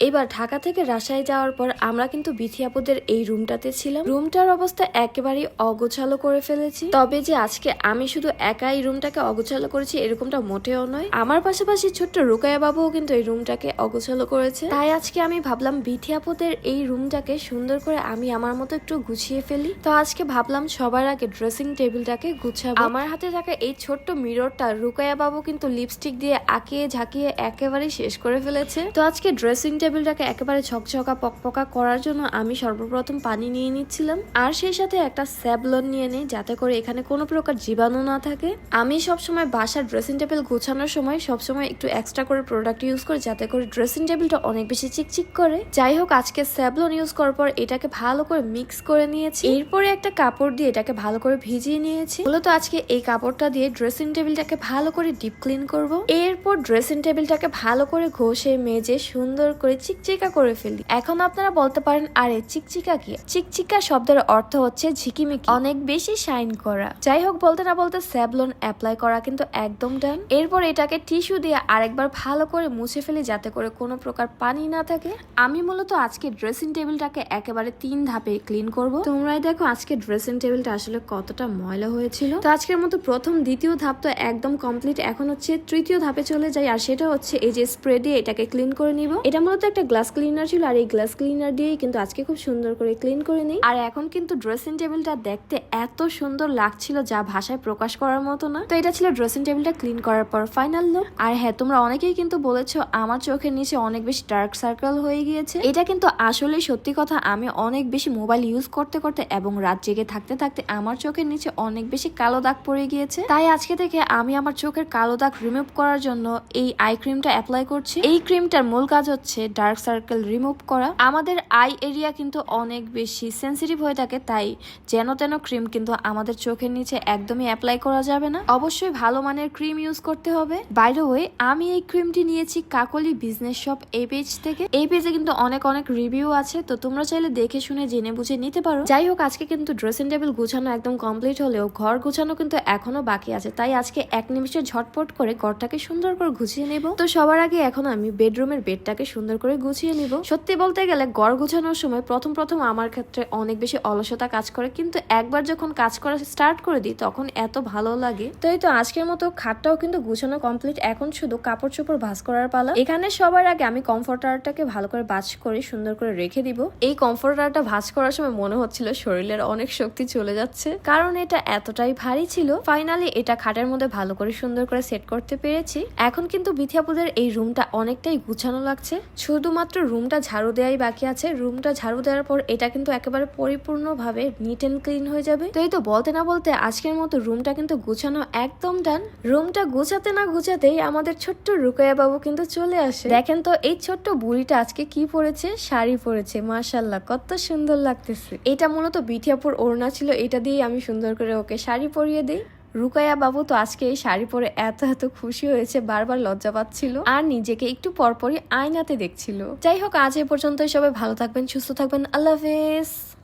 এবার ঢাকা থেকে রাজশাহী যাওয়ার পর আমরা কিন্তু বিথিয়াপুদের এই রুমটাতে ছিলাম। রুমটার অবস্থা একেবারেই অগোছালো করে ফেলেছি। তবে যে আজকে আমি শুধু একা এই রুমটাকে অগোছালো করেছি, এরকমটা মোটেও নয়। আমার পাশাপাশি ছোট্ট রুকায়া বাবুও কিন্তু এই রুমটাকে অগোছালো করেছে। তাই আজকে আমি ভাবলাম বিথিয়াপুদের এই রুমটাকে সুন্দর করে আমি আমার মতো একটু গুছিয়ে ফেলি। তো আজকে ভাবলাম সবার আগে ড্রেসিং টেবিলটাকে গুছাবো। আমার হাতে থাকা এই ছোট্ট মিররটা রুকায়া বাবু কিন্তু লিপস্টিক দিয়ে আঁকিয়ে ঝাঁকিয়ে একেবারে শেষ করে ফেলেছে। তো আজকে ড্রেসিং টেবিলটাকে একেবারে ঝকঝকা পকপকা করার জন্য আমি সর্বপ্রথম পানি নিয়ে নিচ্ছিলাম। আর সেই সাথে একটা স্যাবলন নিয়ে নেই, যাতে করে এখানে কোনো প্রকার জীবাণু না থাকে। আমি সবসময় বাসার ড্রেসিং টেবিল গোছানোর সময় সবসময় একটু এক্সট্রা করে প্রোডাক্ট ইউজ করি, যাতে করে ড্রেসিং টেবিলটা অনেক বেশি চিকচিক করে। যাই হোক, আজকে স্যাবলন ইউজ করার পর এটাকে ভালো করে মিক্স করে নিয়েছি। এরপরে একটা কাপড় দিয়ে এটাকে ভালো করে ভিজিয়ে নিয়েছি। মূলত আজকে এই কাপড়টা দিয়ে ড্রেসিং টেবিলটাকে ভালো করে ডিপ ক্লিন করব। এরপর ড্রেসিং টেবিলটাকে ভালো করে ঘষে, মেজে, সুন্দর করে চিকচিকা করে ফেলি। এখন আপনারা বলতে পারেন, আরে, চিকচিকা কি? চিকচিকা শব্দের অর্থ হচ্ছে ঝিকিমিকি। অনেক বেশি শাইন করা। যাই হোক, বলতে না বলতে স্যাবলন অ্যাপ্লাই করা কিন্তু একদম ডান। এরপর এটাকে টিস্যু দিয়ে আরেকবার ভালো করে মুছে ফেলি যাতে করে কোনো প্রকার পানি না থাকে। আমি মূলত আজকে ড্রেসিং টেবিলটাকে একেবারে তিন ধাপে ক্লিন করব। তোমরাই দেখো আজকে ড্রেসিং টেবিলটা আসলে কতটা ময়লা হয়েছিল। তো আজকের মতো প্রথম, দ্বিতীয় ধাপ তো একদম কমপ্লিট। এখন হচ্ছে তৃতীয় ধাপে চলে যাই, আর সেটা হচ্ছে এই যে স্প্রে দিয়ে এটাকে ক্লিন করে নিব। এটা মূলত একটা গ্লাস ক্লিনার ছিল আর এই গ্লাস ক্লিনার দিয়েই কিন্তু আজকে খুব সুন্দর করে ক্লিন করে নিই। আর এখন কিন্তু ড্রেসিং টেবিলটা দেখতে এত সুন্দর লাগছিল যা ভাষায় প্রকাশ করার মতো না। তো এটা ছিল ড্রেসিং টেবিলটা ক্লিন করার পর ফাইনাল লুক আর হ্যাঁ তোমরা অনেকেই কিন্তু বলেছ আমার চোখের নিচে অনেক বেশি ডার্ক সার্কেল হয়ে গিয়েছে। এটা কিন্তু আসলে সত্যি কথা, আমি অনেক বেশি মোবাইল ইউজ করতে করতে এবং রাত জেগে থাকতে থাকতে আমার চোখের নিচে অনেক বেশি কালো দাগ পড়ে গিয়েছে। তাই আজকে থেকে আমি আমার চোখের কালো দাগ রিমুভ করার জন্য এই আই ক্রিমটা অ্যাপ্লাই করছি। এই ক্রিমটার মূল কাজ হচ্ছে ডার্ক সার্কেল রিমুভ করা। আমাদের আই এরিয়া কিন্তু অনেক বেশি সেন্সিটিভ হয়ে থাকে, তাই যেন তেন ক্রিম কিন্তু আমাদের চোখের নিচে একদমই অ্যাপ্লাই করা যাবে না। অবশ্যই ভালো মানের ক্রিম ইউজ করতে হবে। বাইরে হয়ে আমি এই ক্রিমটি নিয়েছি কাকলি বিজনেস শপ এই পেজ থেকে। এই পেজে কিন্তু অনেক অনেক রিভিউ আছে, তো তোমরা চাইলে দেখে শুনে, জেনে বুঝে নিতে পারো। যাই হোক, আজকে কিন্তু ড্রেসিং টেবিল গুছানো একদম কমপ্লিট হলেও ঘর গুছানো কিন্তু এখনও বাকি আছে, তাই আজকে এক নিমিষে ঝটপট করে ঘরটাকে সুন্দর করে গুছিয়ে নেব। তো সবার আগে এখন আমি বেডরুমের বেডটাকে সুন্দর করে গুছিয়ে নিব। সত্যি বলতে গেলে ঘর গুছানোর সময় প্রথম প্রথম আমার ক্ষেত্রে অনেক বেশি অলসতা কাজ করে, কিন্তু একবার যখন কাজ করা স্টার্ট করে দিই, তখন এত ভালো লাগে। তো এই তো আজকের মতো খাটটাও কিন্তু গুছানো কমপ্লিট এখন শুধু কাপড় চোপড় ভাঁজ করার পালা। এখানে সবার আগে আমি কমফোর্টারটাকে ভালো করে ভাঁজ করে, সুন্দর করে রেখে দিব। এই কমফোর্টারটা ভাঁজ করার সময় মনে হচ্ছিল শরীরের অনেক শক্তি চলে যাচ্ছে। কারণ এটা এতটাই ভারী ছিল। ফাইনালি এটা খাটের মধ্যে ভালো করে সুন্দর করে সেট করতে পেরেছি। এখন কিন্তু বিথিয়াপুদের এই রুমটা অনেকটাই গুছানো লাগছে। শুধুমাত্র রুমটা ঝাড়ু দেওয়াই বাকি আছে। রুমটা ঝাড়ু দেওয়ার পর এটা কিন্তু একেবারে পরিপূর্ণভাবে নিট অ্যান্ড ক্লিন হয়ে যাবে। তো এই তো বলতে না বলতে আজকের মতো রুমটা কিন্তু গুছানো একদম ডান রুমটা গুছাতে না গুছাতেই আমাদের ছোট্ট রুকায়া বাবু কিন্তু চলে আসে। দেখেন তো এই ছোট্ট বুড়িটা আজকে কি পরেছে? শাড়ি পরেছে। মাশাল্লাহ কত সুন্দর লাগতেছে। এটা মূলত বিঠিয়াপুর ওড়না ছিল। এটা দিয়ে আমি সুন্দর করে ওকে শাড়ি পরিয়ে দিই। রুকায়া বাবু তো আজকে এই শাড়ি পরে এত এত খুশি হয়েছে, বারবার লজ্জা পাচ্ছিল আর নিজেকে একটু পরপরই আয়নাতে দেখছিল। যাই হোক, আজ এ পর্যন্তই। সবাই ভালো থাকবেন, সুস্থ থাকবেন। আল্লাহ হাফেজ।